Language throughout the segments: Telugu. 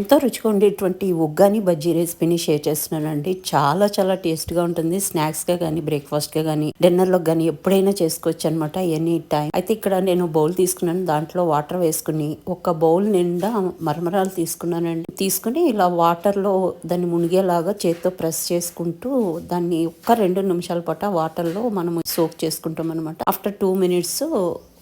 ఎంతో రుచిగా ఉండేటువంటి ఉగ్గాని బజ్జీ రెసిపీని షేర్ చేస్తున్నానండి. చాలా చాలా టేస్ట్గా ఉంటుంది. స్నాక్స్గా కానీ బ్రేక్ఫాస్ట్గా కానీ డిన్నర్లో కానీ ఎప్పుడైనా చేసుకోవచ్చు అనమాట ఎనీ టైం అయితే ఇక్కడ నేను బౌల్ తీసుకున్నాను. దాంట్లో వాటర్ వేసుకుని ఒక బౌల్ నిండా మరమరాలు తీసుకున్నానండి. తీసుకుని ఇలా వాటర్లో దాన్ని మునిగేలాగా చేత్తో ప్రెస్ చేసుకుంటూ దాన్ని ఒక్క రెండు నిమిషాల పాటు వాటర్లో మనం సోక్ చేసుకుంటాం అనమాట ఆఫ్టర్ టూ మినిట్స్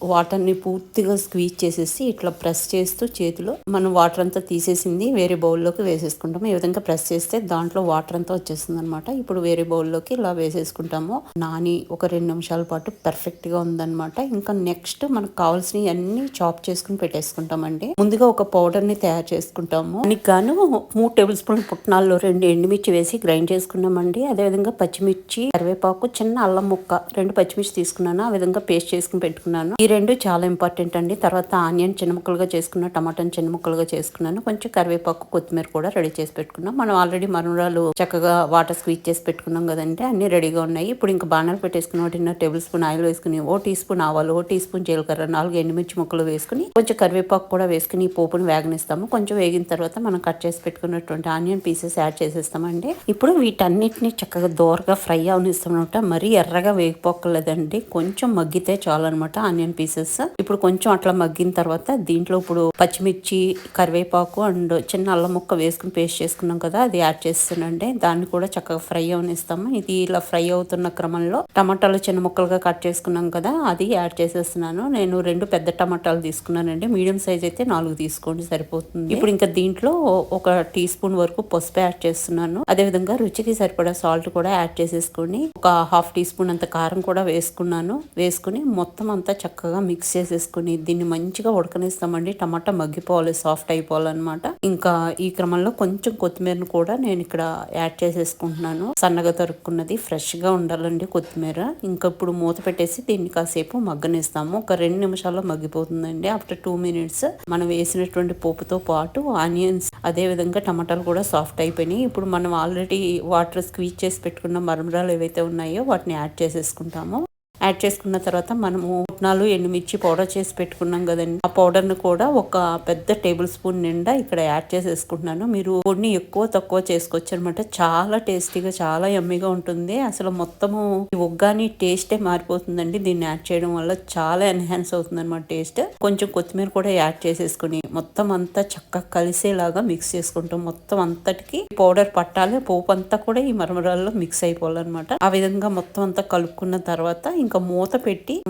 వాటర్ని పూర్తిగా స్క్వీజ్ చేసేసి ఇట్లా ప్రెస్ చేస్తూ చేతిలో మనం వాటర్ అంతా తీసేసింది వేరే బౌల్లోకి వేసేసుకుంటాము. ఈ విధంగా ప్రెస్ చేస్తే దాంట్లో వాటర్ అంతా వచ్చేస్తుంది అనమాట ఇప్పుడు వేరే బౌల్లోకి ఇలా వేసేసుకుంటాము. నాని ఒక రెండు నిమిషాల పాటు పర్ఫెక్ట్గా ఉందన్నమాట. ఇంకా నెక్స్ట్ మనకు కావాల్సినవి అన్ని చాప్ చేసుకుని పెట్టేసుకుంటామండి. ముందుగా ఒక పౌడర్ని తయారు చేసుకుంటాము. దానికి గాను మూడు టేబుల్ స్పూన్ పుట్నాల్లో రెండు ఎండుమిర్చి వేసి గ్రైండ్ చేసుకున్నామండి. అదేవిధంగా పచ్చిమిర్చి కరివేపాకు చిన్న అల్లం ముక్క రెండు పచ్చిమిర్చి తీసుకున్నాను. ఆ విధంగా పేస్ట్ చేసుకుని పెట్టుకున్నాను. ఈ రెండు చాలా ఇంపార్టెంట్ అండి. తర్వాత ఆనియన్ చిన్న ముక్కలుగా చేసుకున్న టమాటాని చిన్న ముక్కలుగా చేసుకున్నాను. కొంచెం కరివేపాకు కొత్తిమీర కూడా రెడీ చేసి పెట్టుకున్నాం. మనం ఆల్రెడీ మరుమరాలు చక్కగా వాటర్ స్క్వీజ్ చేసి పెట్టుకున్నాం కదంటే అన్ని రెడీగా ఉన్నాయి. ఇప్పుడు ఇంకా బాణాలు పెట్టేసుకుని ఒకటిన్న టేబుల్ స్పూన్ ఆయిల్ వేసుకుని ఓ టీ స్పూన్ ఆవాలు ఓ టీ స్పూన్ జీలకర్ర నాలుగు ఎండుమిర్చి ముక్కలు వేసుకుని కొంచెం కరివేపాకు కూడా వేసుకుని ఈ పోపుని వేగనిస్తాము. కొంచెం వేగిన తర్వాత మనం కట్ చేసి పెట్టుకున్నటువంటి ఆనియన్ పీసెస్ యాడ్ చేసేస్తామండి. ఇప్పుడు వీటన్నిటిని చక్కగా దోరగా ఫ్రై అవనిస్తామన్నమాట. మరీ ఎర్రగా వేగిపోకలేదండి కొంచెం మగ్గితే చాలు అనమాట ఆనియన్ పీసెస్ ఇప్పుడు కొంచెం అట్లా మగ్గిన తర్వాత దీంట్లో ఇప్పుడు పచ్చిమిర్చి కరివేపాకు అండ్ చిన్న అల్లం ముక్క వేసుకుని పేస్ట్ చేసుకున్నాం కదా అది యాడ్ చేస్తున్నాండి దాన్ని కూడా చక్కగా ఫ్రై అవనిస్తాము. ఇది ఇలా ఫ్రై అవుతున్న క్రమంలో టమాటాలు చిన్న ముక్కలుగా కట్ చేసుకున్నాం కదా అది యాడ్ చేసేస్తున్నాను. నేను రెండు పెద్ద టమాటాలు తీసుకున్నానండి. మీడియం సైజ్ అయితే నాలుగు తీసుకోండి సరిపోతుంది. ఇప్పుడు ఇంకా దీంట్లో ఒక టీ స్పూన్ వరకు పసుపు యాడ్ చేస్తున్నాను. అదే విధంగా రుచికి సరిపడా సాల్ట్ కూడా యాడ్ చేసేసుకొని ఒక హాఫ్ టీ స్పూన్ అంత కారం కూడా వేసుకున్నాను. వేసుకుని మొత్తం అంతా చక్కగా మిక్స్ చేసేసుకుని దీన్ని మంచిగా ఉడకనిస్తామండి. టమాటా మగ్గిపోవాలి సాఫ్ట్ అయిపోవాలన్నమాట. ఇంకా ఈ క్రమంలో కొంచెం కొత్తిమీరను కూడా నేను ఇక్కడ యాడ్ చేసేసుకుంటున్నాను. సన్నగా తరుక్కున్నది ఫ్రెష్గా ఉండాలండి కొత్తిమీర. ఇంకా ఇప్పుడు మూత పెట్టేసి దీన్ని కాసేపు మగ్గనిస్తాము. ఒక రెండు నిమిషాల్లో మగ్గిపోతుందండి. ఆఫ్టర్ టూ మినిట్స్ మనం వేసినటువంటి పోపుతో పాటు ఆనియన్స్ అదే విధంగా టమాటాలు కూడా సాఫ్ట్ అయిపోయినాయి. ఇప్పుడు మనం ఆల్రెడీ వాటర్ స్క్వీజ్ చేసి పెట్టుకున్న మరమరాలు ఏవైతే ఉన్నాయో వాటిని యాడ్ చేసేసుకుంటాము. యాడ్ చేసుకున్న తర్వాత మనము పుట్నాలు ఎండుమిర్చి పౌడర్ చేసి పెట్టుకున్నాం కదండి. ఆ పౌడర్ను కూడా ఒక పెద్ద టేబుల్ స్పూన్ నిండా ఇక్కడ యాడ్ చేసేసుకుంటున్నాను. మీరు పొడిని ఎక్కువ తక్కువ చేసుకోవచ్చు అనమాట చాలా టేస్టీగా చాలా ఎమ్మిగా ఉంటుంది. అసలు మొత్తము ఈ ఉగ్గాని టేస్టే మారిపోతుందండి. దీన్ని యాడ్ చేయడం వల్ల చాలా ఎన్హాన్స్ అవుతుంది అనమాట టేస్ట్. కొంచెం కొత్తిమీర కూడా యాడ్ చేసేసుకుని మొత్తం అంతా చక్కగా కలిసేలాగా మిక్స్ చేసుకుంటాం. మొత్తం అంతటికి పౌడర్ పట్టాలి. పోపు అంతా కూడా ఈ మరమరాల్లో మిక్స్ అయిపోవాలన్నమాట. ఆ విధంగా మొత్తం అంతా కలుపుకున్న తర్వాత ఇంకా మూత పెట్టి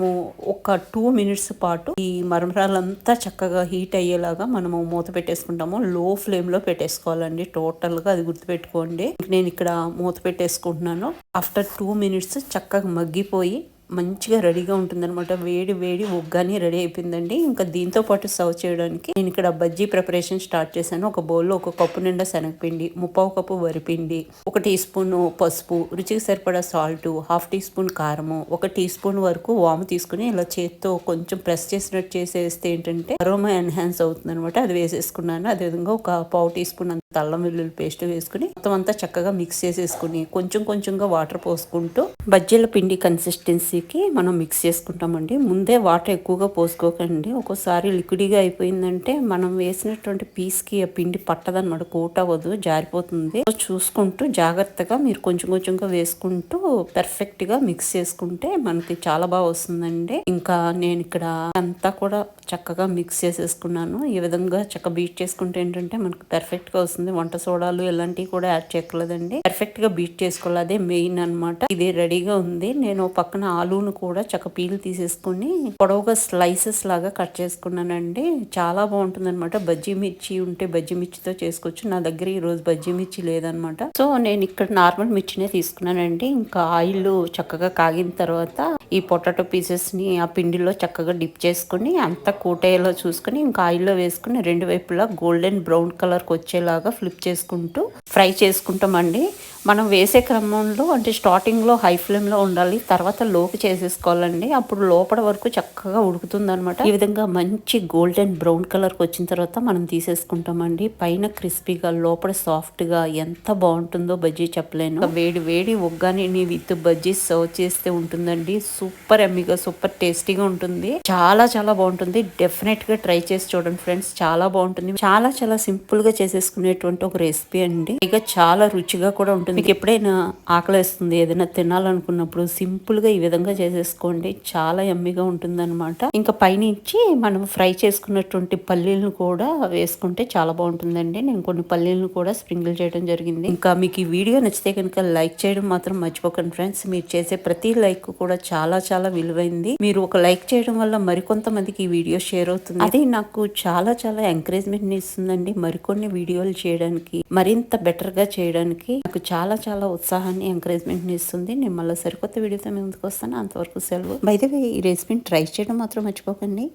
ఒక టూ మినిట్స్ పాటు ఈ మరమరాలంతా చక్కగా హీట్ అయ్యేలాగా మనము మూత పెట్టేసుకుంటాము. లో ఫ్లేమ్లో పెట్టేసుకోవాలండి. టోటల్గా అది గుర్తుపెట్టుకోండి. నేను ఇక్కడ మూత పెట్టేసుకుంటున్నాను. ఆఫ్టర్ టూ మినిట్స్ చక్కగా మగ్గిపోయి మంచిగా రెడీగా ఉంటుందన్నమాట. వేడి వేడి ఉగ్గాని రెడీ అయిపోయిందండి. ఇంకా దీంతో పాటు సర్వ్ చేయడానికి నేను ఇక్కడ బజ్జీ ప్రిపరేషన్ స్టార్ట్ చేశాను. ఒక బౌల్లో ఒక కప్పు నిండా శనగపిండి ముప్పావు కప్పు వరిపిండి ఒక టీ స్పూన్ పసుపు రుచికి సరిపడా సాల్ట్ హాఫ్ టీ స్పూన్ కారము ఒక టీ స్పూన్ వరకు వాము తీసుకుని ఇలా చేత్తో కొంచెం ప్రెస్ చేసినట్టు చేసేస్తే ఏంటంటే అరోమా ఎన్హాన్స్ అవుతుంది అనమాట అది వేసేసుకున్నాను. అదేవిధంగా ఒక పావు టీ స్పూన్ అల్లం వెల్లుల్లి పేస్ట్ వేసుకుని మొత్తం అంతా చక్కగా మిక్స్ చేసేసుకుని కొంచెం కొంచెంగా వాటర్ పోసుకుంటూ బజ్జీల పిండి కన్సిస్టెన్సీకి మనం మిక్స్ చేసుకుంటామండి. ముందే వాటర్ ఎక్కువగా పోసుకోకండి. ఒక్కోసారి లిక్విడ్గా అయిపోయిందంటే మనం వేసినటువంటి పీస్కి ఆ పిండి పట్టదనమాట కోట్ అవ్వదు జారిపోతుంది చూసుకుంటూ జాగ్రత్తగా మీరు కొంచెం కొంచెంగా వేసుకుంటూ పర్ఫెక్ట్గా మిక్స్ చేసుకుంటే మనకి చాలా బాగా వస్తుందండి. ఇంకా నేను ఇక్కడ అంతా కూడా చక్కగా మిక్స్ చేసేసుకున్నాను. ఈ విధంగా చక్కగా బీట్ చేసుకుంటే ఏంటంటే మనకు పర్ఫెక్ట్గా వస్తుంది వంట సోడాలు ఇలాంటివి కూడా యాడ్ చేయకలేదండి పర్ఫెక్ట్గా బీట్ చేసుకోవాలి. అదే మెయిన్ అనమాట ఇది రెడీగా ఉంది. నేను పక్కన ఆలూను కూడా చక్క పీలు తీసేసుకుని పొడవుగా స్లైసెస్ లాగా కట్ చేసుకున్నానండి. చాలా బాగుంటుంది అనమాట బజ్జీ మిర్చి ఉంటే బజ్జీ మిర్చితో చేసుకోవచ్చు. నా దగ్గర ఈ రోజు బజ్జీ మిర్చి లేదనమాట సో నేను ఇక్కడ నార్మల్ మిర్చినే తీసుకున్నానండి. ఇంకా ఆయిల్ చక్కగా కాగిన తర్వాత ఈ పొటాటో పీసెస్ని ఆ పిండిలో చక్కగా డిప్ చేసుకుని అంతా కూటేలో చూసుకుని ఇంకా ఆయిల్లో వేసుకుని రెండు వైపులా గోల్డెన్ బ్రౌన్ కలర్కి వచ్చేలాగా ఫ్లిప్ చేసుకుంటూ ఫ్రై చేసుకుంటామండి. మనం వేసే క్రమంలో అంటే స్టార్టింగ్లో హై ఫ్లేమ్లో ఉండాలి తర్వాత లోకి చేసేసుకోవాలండి. అప్పుడు లోపల వరకు చక్కగా ఉడుకుతుంది అనమాట ఈ విధంగా మంచి గోల్డెన్ బ్రౌన్ కలర్కి వచ్చిన తర్వాత మనం తీసేసుకుంటామండి. పైన క్రిస్పీగా లోపల సాఫ్ట్గా ఎంత బాగుంటుందో బజ్జీ చెప్పలేను. వేడి వేడి ఒగ్గాని విత్ బజ్జీ సర్వ్ చేస్తే ఉంటుందండి. సూపర్ ఎమ్మిగా సూపర్ టేస్టీగా ఉంటుంది. చాలా చాలా బాగుంటుంది. డెఫినెట్గా ట్రై చేసి చూడండి ఫ్రెండ్స్. చాలా బాగుంటుంది. చాలా చాలా సింపుల్గా చేసుకునేటువంటి ఒక రెసిపీ అండి. ఇక చాలా రుచిగా కూడా ఉంటుంది. మీకు ఎప్పుడైనా ఆకలి వేస్తుంది ఏదైనా తినాలనుకున్నప్పుడు సింపుల్గా ఈ విధంగా చేసేసుకోండి. చాలా ఎమ్మిగా ఉంటుంది అనమాట ఇంకా పైనుంచి మనం ఫ్రై చేసుకున్నటువంటి పల్లీలను కూడా వేసుకుంటే చాలా బాగుంటుందండి. నేను కొన్ని పల్లీలను కూడా స్ప్రింగిల్ చేయడం జరిగింది. ఇంకా మీకు ఈ వీడియో నచ్చితే కనుక లైక్ చేయడం మాత్రం మర్చిపోకండి ఫ్రెండ్స్. మీరు చేసే ప్రతి లైక్ కూడా చాలా చాలా విలువైంది. మీరు ఒక లైక్ చేయడం వల్ల మరికొంతమందికి ఈ వీడియో షేర్ అవుతుంది. అది నాకు చాలా చాలా ఎంకరేజ్మెంట్ ఇస్తుందండి. మరికొన్ని వీడియోలు చేయడానికి మరింత బెటర్గా చేయడానికి నాకు చాలా చాలా ఉత్సాహాన్ని ఎంకరేజ్మెంట్ ఇస్తుంది. నేను మళ్ళీ సరికొత్త వీడియోతో మీ ముందుకు వస్తాను. అంతవరకు సెలవు. బయట ఈ రెసిపీని ట్రై చేయడం మాత్రం మర్చిపోకండి.